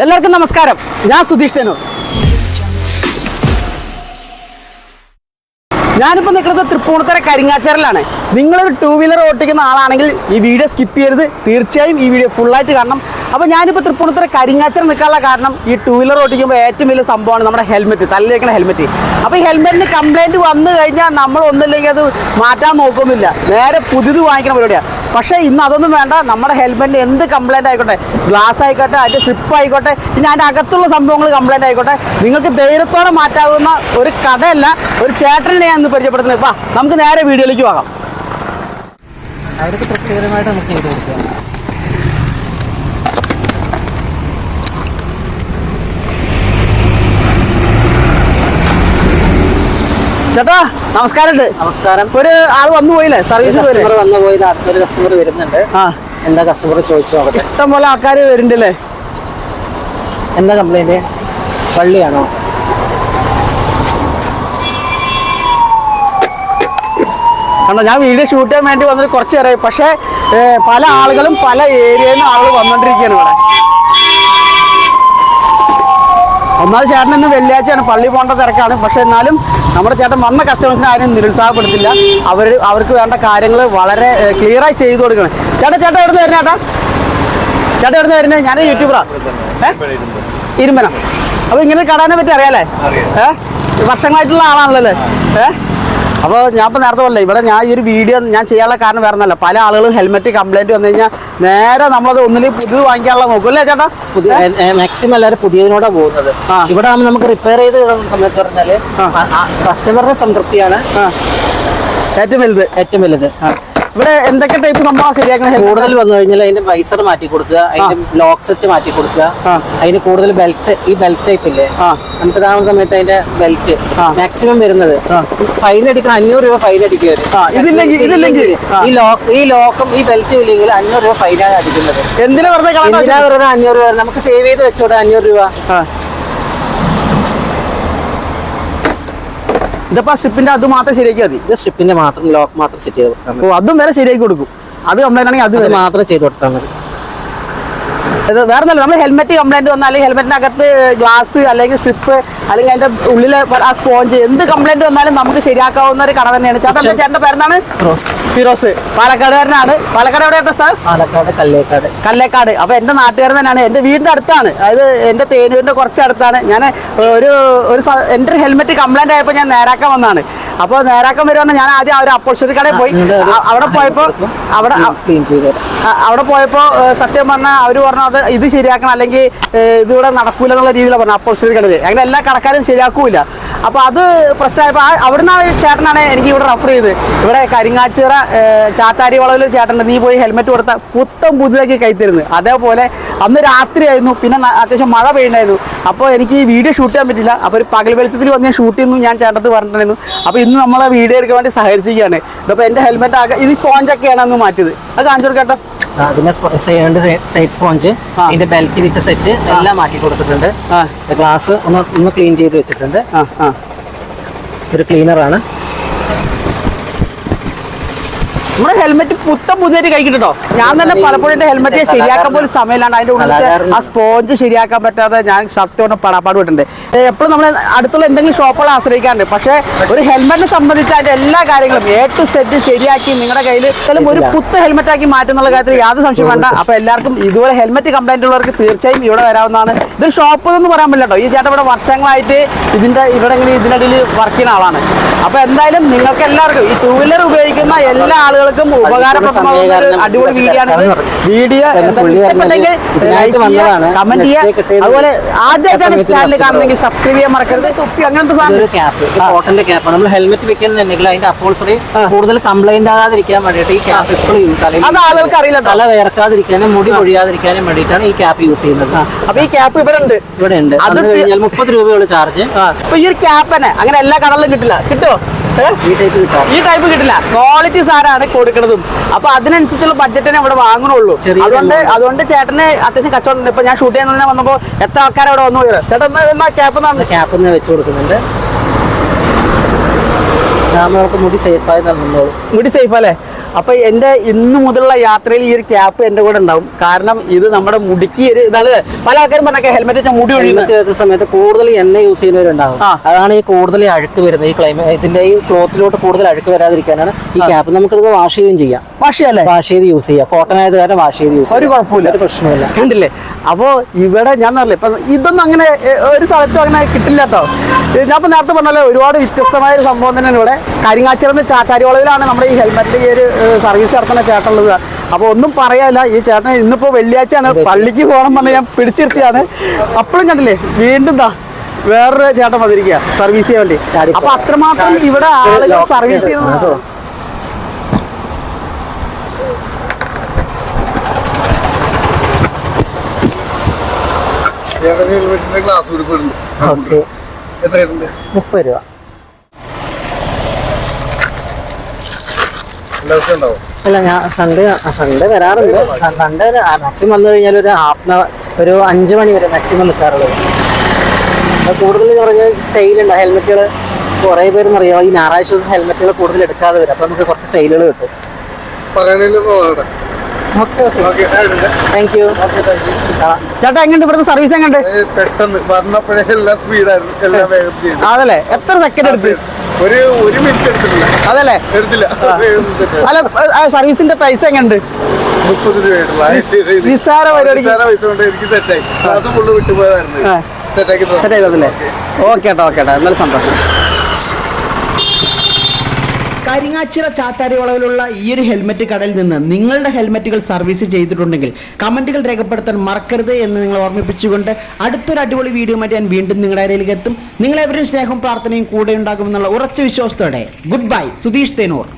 എല്ലാവർക്കും നമസ്കാരം. ഞാൻ സുധീഷ് തനു ഞാനിപ്പോൾ നിൽക്കുന്നത് തൃപ്പൂണിത്തറ കരിങ്ങാച്ചേരലാണ്. നിങ്ങളൊരു ടൂ വീലർ ഓട്ടിക്കുന്ന ആളാണെങ്കിൽ ഈ വീഡിയോ സ്കിപ്പ് ചെയ്യരുത്. തീർച്ചയായും ഈ വീഡിയോ ഫുള്ളായിട്ട് കാണണം. അപ്പോൾ ഞാനിപ്പോൾ തൃപ്പൂണിത്തറ കരിങ്ങാച്ചേര നിൽക്കാനുള്ള കാരണം ഈ ടൂ വീലർ ഓട്ടിക്കുമ്പോൾ ഏറ്റവും വലിയ സംഭവമാണ് നമ്മുടെ ഹെൽമെറ്റ് തല്ലിലേക്കുന്ന ഹെൽമെറ്റ് അപ്പോൾ ഈ ഹെൽമെറ്റിന് കംപ്ലൈന്റ് വന്നു കഴിഞ്ഞാൽ നമ്മൾ ഒന്നുമില്ലെങ്കിൽ അത് മാറ്റാൻ നോക്കുന്നില്ല. നേരെ പുതിയത് വാങ്ങിക്കുന്ന പരിപാടിയാണ് പക്ഷേ ഇന്ന് അതൊന്നും വേണ്ട. നമ്മുടെ ഹെൽമെറ്റ് എന്ത് കംപ്ലൈന്റ് ആയിക്കോട്ടെ? ഗ്ലാസ് ആയിക്കോട്ടെ അതിന്റെ സ്ലിപ്പ് ആയിക്കോട്ടെ ഇനി അതിന്റെ അകത്തുള്ള സംഭവങ്ങൾ കംപ്ലൈന്റ് ആയിക്കോട്ടെ. നിങ്ങൾക്ക് ധൈര്യത്തോടെ മാറ്റാവുന്ന ഒരു കടയല്ല ഒരു ചേട്ടനെ ഞാൻ ഇന്ന് പരിചയപ്പെടുത്തുന്നത്. വാ നമുക്ക് നേരെ വീഡിയോയിലേക്ക് പോകാം. അവർക്ക് തൃപ്തികരമായിട്ട് നമുക്ക് ചെയ്തു കൊടുക്കുക ചേട്ടാ നമസ്കാരമുണ്ട്. നമസ്കാരം. ഒരു ആൾ വന്നു പോയില്ലേ? സർവീസ് കസ്റ്റമർ വന്നു പോയി. അടുത്തൊരു കസ്റ്റമർ വരുന്നുണ്ട്. ആ. എന്താ കസ്റ്റമർ ചോദിച്ചു അവിടെ ഇഷ്ടം പോലെ ആൾക്കാർ വരുന്നുണ്ടല്ലേ? എന്താ കംപ്ലൈന്റ് പള്ളിയാണോ? കണ്ടോ ഞാൻ വീഡിയോ ഷൂട്ട് ചെയ്യാൻ വേണ്ടി വന്നിട്ട് കുറച്ച് നേരമായി. പക്ഷേ പല ആളുകളും പല ഏരിയയിൽ നിന്ന് ആളുകൾ വന്നുകൊണ്ടിരിക്കുകയാണ് ഇവിടെ. ഒന്നാമത് ചേട്ടൻ ഇന്ന് വെള്ളിയാഴ്ചയാണ് പള്ളി പോകേണ്ട തിരക്കാണ്. പക്ഷേ എന്നാലും നമ്മുടെ ചേട്ടൻ വന്ന കസ്റ്റമേഴ്സിനെ ആരും നിരുത്സാഹപ്പെടുത്തില്ല. അവർ അവർക്ക് വേണ്ട കാര്യങ്ങൾ വളരെ ക്ലിയറായി ചെയ്തു കൊടുക്കണം. ചേട്ടാ ചേട്ടാ എവിടെ നിന്ന് ചേട്ടാ? ചേട്ടാ എവിടെ നിന്ന് വരുന്നത് ഞാൻ യൂട്യൂബറാ. ഏഹ് ഇരുമ്പന. അപ്പൊ ഇങ്ങനെ കടാനെ പറ്റി അറിയാലേ ഏഹ് വർഷങ്ങളായിട്ടുള്ള ആളാണല്ലോ ഏ? അപ്പോൾ ഞാൻ ഇപ്പോൾ നേരത്തെ പറഞ്ഞില്ല ഇവിടെ ഞാൻ ഈ ഒരു വീഡിയോ ഞാൻ ചെയ്യാനുള്ള കാരണം വേറെ ഒന്നല്ല. പല ആളുകളും ഹെൽമെറ്റ് കംപ്ലൈന്റ് വന്നു കഴിഞ്ഞാൽ നേരെ നമ്മളത് ഒന്നിലേക്ക് പുതിയത് വാങ്ങിക്കാനുള്ള നോക്കും. അല്ലേ ചേട്ടാ? പുതിയ മാക്സിമം എല്ലാവരും പുതിയതിനോടാണ് പോകുന്നത്. ഇവിടെ ആകുമ്പോൾ നമുക്ക് റിപ്പയർ ചെയ്ത് ഇടുന്ന സമയത്ത് പറഞ്ഞാൽ കസ്റ്റമറിന്റെ സംതൃപ്തിയാണ്. ഏറ്റവും വലുത്. ഏറ്റവും വലുത്. ഇവിടെ എന്തൊക്കെ ടൈപ്പ് സംഭവം ശരിയാക്കണം? കൂടുതൽ വന്നു കഴിഞ്ഞാൽ അതിന്റെ വൈസർ മാറ്റി കൊടുക്കുക അതിന്റെ ലോക്ക് സെറ്റ് മാറ്റി കൊടുക്കുക. അതിന് കൂടുതൽ ബെൽറ്റ് ഈ ബെൽറ്റ് ടൈപ്പ് ഇല്ലേ. നമുക്ക് താമസ സമയത്ത് അതിന്റെ ബെൽറ്റ് മാക്സിമം വരുന്നത്. ഫൈൻ അടിക്കണം അഞ്ഞൂറ് രൂപ ഫൈൻ അടിക്കുക. ഈ ലോക്ക് ഈ ലോക്കും ഈ ബെൽറ്റും ഇല്ലെങ്കിൽ അഞ്ഞൂറ് രൂപ ഫൈനാണ് അടിക്കുന്നത്. എന്തിനാ വെറുതെ അഞ്ഞൂറ് രൂപ? നമുക്ക് സേവ് ചെയ്ത് വെച്ചോടെ അഞ്ഞൂറ് രൂപ. ഇതിപ്പോ സ്ട്രിപ്പിന്റെ അത് മാത്രം ശരിയാക്കി മതി. ഇത് സ്ട്രിപ്പിന്റെ മാത്രം ലോക്ക് മാത്രം സെറ്റ് ചെയ്ത് കൊടുക്കാം ഓ അതും വരെ ശരിയാക്കി കൊടുക്കും. അത് കംപ്ലൈന്റ് ആണെങ്കിൽ അത് മാത്രം ചെയ്ത് കൊടുത്താൽ മതി. ഇത് വേറെ നല്ല നമ്മൾ ഹെൽമെറ്റ് കംപ്ലൈന്റ് വന്നാൽ അല്ലെങ്കിൽ ഹെൽമെറ്റിനകത്ത് ഗ്ലാസ് അല്ലെങ്കിൽ സ്ട്രിപ്പ് അല്ലെങ്കിൽ അതിന്റെ ഉള്ളിലെ ആ സ്പോഞ്ച് എന്ത് കംപ്ലൈന്റ് വന്നാലും നമുക്ക് ശരിയാക്കാവുന്ന ഒരു കട തന്നെയാണ്. ചേട്ടൻ ചേട്ടന്റെ പേരെന്താണ്? ഫിറോസ്. പാലക്കാടുകാരനാണ്. പാലക്കാട് എവിടെയാ സ്ഥലം? പാലക്കാട് കല്ലേക്കാട്. കല്ലേക്കാട്. അപ്പൊ എന്റെ നാട്ടുകാരൻ തന്നെയാണ്. എന്റെ വീടിന്റെ അടുത്താണ്. അതായത് എന്റെ തേനൂരിന്റെ കുറച്ചടുത്താണ് ഞാൻ ഒരു ഒരു എന്റെ ഹെൽമെറ്റ് കംപ്ലൈന്റ് ആയപ്പോൾ ഞാൻ നേരാക്കാൻ വന്നതാണ്. അപ്പോൾ നേരാക്കാൻ വരുവാണ്. ഞാൻ ആദ്യം ആ ഒരു അപ്പോഴ്സറി കടയിൽ പോയി. അവിടെ പോയപ്പോൾ അവിടെ അവിടെ പോയപ്പോൾ സത്യം പറഞ്ഞാൽ അവർ പറഞ്ഞു അത് ഇത് ശരിയാക്കണം. അല്ലെങ്കിൽ ഇതിവിടെ നടക്കൂല എന്നുള്ള രീതിയിലാണ് പറഞ്ഞത് അപ്പോഴ്സറി കടയിൽ അങ്ങനെ എല്ലാ കടക്കാരും ശരിയാക്കൂല. അപ്പോൾ അത് പ്രശ്നമായപ്പോൾ ആ- അവിടുന്ന് ചേട്ടനാണ് എനിക്ക് ഇവിടെ റഫർ ചെയ്ത്. ഇവിടെ കരിങ്ങാച്ചിറ ചാത്താരി വളവിൽ ചേട്ടന്റെ നീ പോയി ഹെൽമെറ്റ് കൊടുത്ത പുത്തം പുതുതാക്കി കൈത്തരുന്നു അതേപോലെ അന്ന് രാത്രിയായിരുന്നു. പിന്നെ അത്യാവശ്യം മഴ പെയ്യുണ്ടായിരുന്നു അപ്പോൾ എനിക്ക് ഈ വീഡിയോ ഷൂട്ട് ചെയ്യാൻ പറ്റില്ല. അപ്പോൾ ഒരു പകൽ വെളിച്ചത്തിൽ വന്ന് ഞാൻ ഷൂട്ട് ചെയ്യുന്നു. ഞാൻ ചേട്ടത്ത് പറഞ്ഞിട്ടുണ്ടായിരുന്നു. അപ്പോൾ ഇന്ന് നമ്മളെ വീഡിയോ എടുക്കാൻ വേണ്ടി സഹകരിച്ചിരിക്കുകയാണ്. അപ്പോൾ എന്റെ ഹെൽമെറ്റ് ആകെ ഇത് സ്പോഞ്ചൊക്കെയാണ് അന്ന് മാറ്റിയത്. അത് കാണിച്ചു കൊടുക്കട്ടെ ആ, രണ്ട് സൈഡ് സ്പോഞ്ച് അതിന്റെ ബെൽറ്റ് വിത്ത് സെറ്റ് എല്ലാം മാറ്റി കൊടുത്തിട്ടുണ്ട്. ഗ്ലാസ് ഒന്ന് ഒന്ന് ക്ലീൻ ചെയ്ത് വെച്ചിട്ടുണ്ട്. ഒരു ക്ലീനറാണ് നമ്മുടെ ഹെൽമെറ്റ് പുത്തം പുതിയ കഴിക്കിട്ടോ ഞാൻ തന്നെ പലപ്പോഴും എന്റെ ഹെൽമെറ്റ് ശരിയാക്കാൻ പോലും സമയമില്ലാണ്ട് അതിന്റെ ഉള്ളിൽ ആ സ്പോഞ്ച് ശരിയാക്കാൻ പറ്റാതെ ഞാൻ സത്യം പടാപ്പാട് വിട്ടുണ്ട് എപ്പോഴും നമ്മൾ അടുത്തുള്ള എന്തെങ്കിലും ഷോപ്പുകൾ ആശ്രയിക്കാറുണ്ട്. പക്ഷേ ഒരു ഹെൽമെറ്റിനെ സംബന്ധിച്ച് അതിന്റെ എല്ലാ കാര്യങ്ങളും എ ടു സെറ്റ് ശരിയാക്കി നിങ്ങളുടെ കയ്യിൽ ചിലപ്പോൾ ഒരു പുത്ത ഹെൽമെറ്റ് ആക്കി മാറ്റുന്നുള്ള കാര്യത്തിൽ യാതൊരു സംശയം വേണ്ട. അപ്പൊ എല്ലാവർക്കും ഇതുപോലെ ഹെൽമെറ്റ് കംപ്ലൈന്റ് ഉള്ളവർക്ക് തീർച്ചയായും ഇവിടെ വരാവുന്നതാണ്. ഇത് ഷോപ്പ് എന്ന് പറയാൻ പറ്റില്ല കേട്ടോ ഈ ചേട്ടൻ ഇവിടെ വർഷങ്ങളായിട്ട് ഇതിന്റെ ഇവിടെ ഇങ്ങനെ ഇതിനിടയിൽ വർക്ക് ചെയ്യുന്ന ആളാണ്. അപ്പൊ എന്തായാലും നിങ്ങൾക്ക് എല്ലാവർക്കും ഈ ടൂ വീലർ ഉപയോഗിക്കുന്ന എല്ലാ ആളുകൾക്കും ഉപകാരപ്രദമാകുന്ന ഒരു അടിപൊളി വീഡിയോ ആണ് വീഡിയോ ഇഷ്ടപ്പെട്ടെങ്കിൽ. കമന്റ് ചെയ്യുക അതുപോലെ ആദ്യമായിട്ടാണ് ചാനൽ കാണുന്നെങ്കിൽ സബ്സ്ക്രൈബ് ചെയ്യാൻ മറക്കരുത്. തൊപ്പി അങ്ങനത്തെ സാധനം. ക്യാപ്പ് കോട്ടന്റെ ക്യാപ്പ് നമ്മൾ ഹെൽമെറ്റ് വെക്കുന്നുണ്ടെങ്കിൽ അതിന്റെ അപ്പോൾസറി കൂടുതൽ കംപ്ലൈന്റ് ആകാതിരിക്കാൻ വേണ്ടിയിട്ട് ഈ ക്യാപ്പ് എപ്പോഴും യൂസ് അത് ആളുകൾക്ക് അറിയില്ല. തല വേർക്കാതിരിക്കാനും മുടി കൊഴിയാതിരിക്കാനും വേണ്ടിയിട്ടാണ് ഈ ക്യാപ്പ് യൂസ് ചെയ്യുന്നത്. അപ്പൊ ഈ ക്യാപ്പ് ഇവിടെ ഉണ്ട് ഇവിടെ ഉണ്ട്. അത് കഴിഞ്ഞാൽ മുപ്പത് രൂപയുള്ള ചാർജ് അപ്പൊ ഈ ഒരു ക്യാപ്പ് തന്നെ. അങ്ങനെ എല്ലാ കടലിലും കിട്ടില്ല. കിട്ടുമോ ഈ ടൈപ്പ് ഈ ടൈപ്പ് കിട്ടില്ല. ക്വാളിറ്റി സാധനമാണ് കൊടുക്കുന്നതും അപ്പൊ അതിനനുസരിച്ചുള്ള ബഡ്ജറ്റിനെ അവിടെ വാങ്ങണുള്ളൂ. അതുകൊണ്ട് അതുകൊണ്ട് ചേട്ടന് അത്യാവശ്യം കച്ചവടം ഉണ്ട്. ഇപ്പൊ ഞാൻ ഷൂട്ട് ചെയ്യുന്നതിനെ വന്നപ്പോ എത്ര ആൾക്കാർ അവിടെ വന്നു പോയത്? ചേട്ടൻ എന്നാ- ക്യാപ്പ് ക്യാപ്പ് വെച്ച് കൊടുക്കുന്നുണ്ട്. നമുക്ക് മുടി സേഫായി തന്നോളൂ. മുടി സേഫ് അല്ലേ? അപ്പൊ എന്റെ ഇന്നു മുതലുള്ള യാത്രയിൽ ഈ ഒരു ക്യാപ്പ് എന്റെ കൂടെ ഉണ്ടാവും. കാരണം ഇത് നമ്മുടെ മുടിക്ക് ഒരു ഇതാണ്. പല ആൾക്കാരും പറഞ്ഞ ഹെൽമെറ്റ് വെച്ചാൽ മുടി ഒഴിയുന്ന സമയത്ത് കൂടുതൽ എണ്ണ യൂസ് ചെയ്യുന്നവരുണ്ടാവും. അതാണ് ഈ കൂടുതൽ അഴുക്ക് വരുന്നത്. ഈ ക്ലൈമറ്റ് ഇതിന്റെ ഈ ക്ലോത്തിലോട്ട് കൂടുതൽ അഴുക്ക് വരാതിരിക്കാനാണ് ഈ ക്യാപ്പ് നമുക്കിത് വാഷ് ചെയ്യുകയും ചെയ്യാം. വാഷ് ചെയ്യാം വാഷ് ചെയ്ത് യൂസ് ചെയ്യാം. കോട്ടൺ ആയത് കാരണം വാഷ് ചെയ്ത് യൂസ് ഒരു കുഴപ്പമില്ല. ഒരു പ്രശ്നമില്ല കണ്ടില്ലേ അപ്പോ ഇവിടെ ഞാൻ പറഞ്ഞില്ല ഇപ്പൊ ഇതൊന്നും അങ്ങനെ ഒരു സ്ഥലത്തും അങ്ങനെ കിട്ടില്ല കേട്ടോ ഞാൻ ഇപ്പൊ നേരത്തെ പറഞ്ഞല്ലോ ഒരുപാട് വ്യത്യസ്തമായ ഒരു സംഭവം തന്നെയാണ് ഇവിടെ. കരിങ്ങാച്ചിറന്ന് ചാക്കാരിവളവിലാണ് നമ്മുടെ ഈ ഹെൽമെറ്റിന്റെ ഈ ഒരു സർവീസ് നടത്തുന്ന ചേട്ടനുള്ളത്. അപ്പോൾ ഒന്നും പറയാനില്ല ഈ ചേട്ടൻ ഇന്നിപ്പോ വെള്ളിയാഴ്ചയാണ് പള്ളിക്ക് പോകണം പറഞ്ഞ് ഞാൻ പിടിച്ചിരുത്തിയാണ്. അപ്പോഴും കണ്ടില്ലേ വീണ്ടും താ വേറൊരു ചേട്ടൻ വന്നിരിക്കുക സർവീസ് ചെയ്യാൻ വേണ്ടി. അപ്പൊ അത്രമാത്രം ഇവിടെ ആളുകൾ സർവീസ് ചെയ്യുന്നത് ഹെൽമെറ്റിന്റെ ഗ്ലാസ് കൊടുക്കുന്നുണ്ട് ഓക്കെ. എത്ര ആയിട്ടുണ്ട്? മുപ്പത് രൂപ. അല്ല ഞാൻ സൺഡേ സൺഡേ വരാറുണ്ട്. സൺഡേ മാക്സിമം വന്നു കഴിഞ്ഞാൽ ഒരു ഹാഫ് ആൻ അവർ ഒരു അഞ്ച് മണി വരെ മാക്സിമം നിൽക്കാറുള്ളത് കൂടുതൽ എന്ന് പറഞ്ഞാൽ സെയിലുണ്ട് ഹെൽമെറ്റുകൾ കുറേ പേരും അറിയാം ഈ ഞായറാഴ്ച ദിവസം ഹെൽമെറ്റുകൾ കൂടുതൽ എടുക്കാതെ വരും. അപ്പം നമുക്ക് കുറച്ച് സെയിലുകൾ കിട്ടും. താങ്ക് യു ചേട്ടാ എങ്ങനെയുണ്ട് ഇവിടുത്തെ സർവീസ് എങ്ങനെ പെട്ടെന്ന് വന്നപ്പോഴേ എല്ലാം സ്പീഡായിരുന്നു എല്ലാം വേഗം ചെയ്തു. അതല്ലേ? എത്ര സെക്കൻഡ് എടുത്ത്? ഒരു ഒരു മിനിറ്റ് അതല്ലേ? എടുത്തില്ല. set അല്ല സർവീസിന്റെ പൈസ എങ്ങനെയുണ്ട് മുപ്പത് രൂപയായിട്ടുള്ള. നിസ്സാര പരിപാടിക്ക്. നിസ്സാര പൈസ കൊണ്ട് എനിക്ക് സെറ്റായി ക്ലാസ് ഫുള്ള് വിട്ടുപോയതായിരുന്നു ആ. സെറ്റാക്കി സെറ്റ് ചെയ്തതല്ലേ? ഓക്കെ ഏട്ടാ ഓക്കെ ഏട്ടാ. എന്നാലും സന്തോഷം. കരിങ്ങാച്ചിറ ചാത്താരി വളവിലുള്ള ഈ ഒരു ഹെൽമെറ്റ് കടയിൽ നിന്ന് നിങ്ങളുടെ ഹെൽമെറ്റുകൾ സർവീസ് ചെയ്തിട്ടുണ്ടെങ്കിൽ കമന്റുകൾ രേഖപ്പെടുത്താൻ മറക്കരുത് എന്ന് നിങ്ങൾ ഓർമ്മിപ്പിച്ചുകൊണ്ട് അടുത്തൊരു അടിപൊളി വീഡിയോ മാറ്റി ഞാൻ വീണ്ടും നിങ്ങളുടെ ഇടയിലേക്ക് എത്തും. നിങ്ങളെവരും സ്നേഹവും പ്രാർത്ഥനയും കൂടെ ഉണ്ടാകുമെന്നുള്ള ഉറച്ച വിശ്വാസത്തോടെ ഗുഡ് ബൈ സുധീഷ് തേനൂർ.